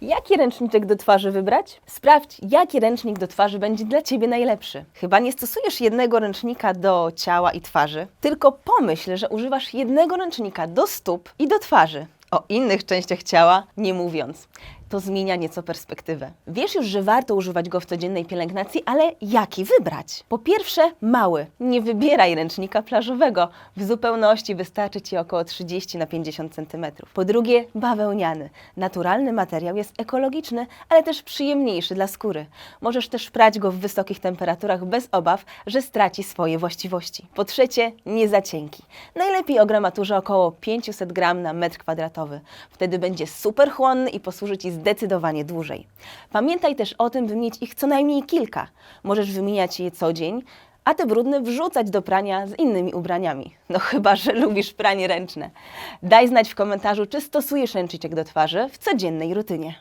Jaki ręczniczek do twarzy wybrać? Sprawdź, jaki ręcznik do twarzy będzie dla Ciebie najlepszy. Chyba nie stosujesz jednego ręcznika do ciała i twarzy, tylko pomyśl, że używasz jednego ręcznika do stóp i do twarzy. O innych częściach ciała nie mówiąc. To zmienia nieco perspektywę. Wiesz już, że warto używać go w codziennej pielęgnacji, ale jaki wybrać? Po pierwsze, mały. Nie wybieraj ręcznika plażowego. W zupełności wystarczy Ci około 30 na 50 cm. Po drugie, bawełniany. Naturalny materiał jest ekologiczny, ale też przyjemniejszy dla skóry. Możesz też prać go w wysokich temperaturach bez obaw, że straci swoje właściwości. Po trzecie, nie za cienki. Najlepiej o gramaturze około 500 gram na metr kwadratowy. Wtedy będzie super chłonny i posłuży Ci zdecydowanie dłużej. Pamiętaj też o tym, by mieć ich co najmniej kilka. Możesz wymieniać je co dzień, a te brudne wrzucać do prania z innymi ubraniami. No chyba, że lubisz pranie ręczne. Daj znać w komentarzu, czy stosujesz ręczniczek do twarzy w codziennej rutynie.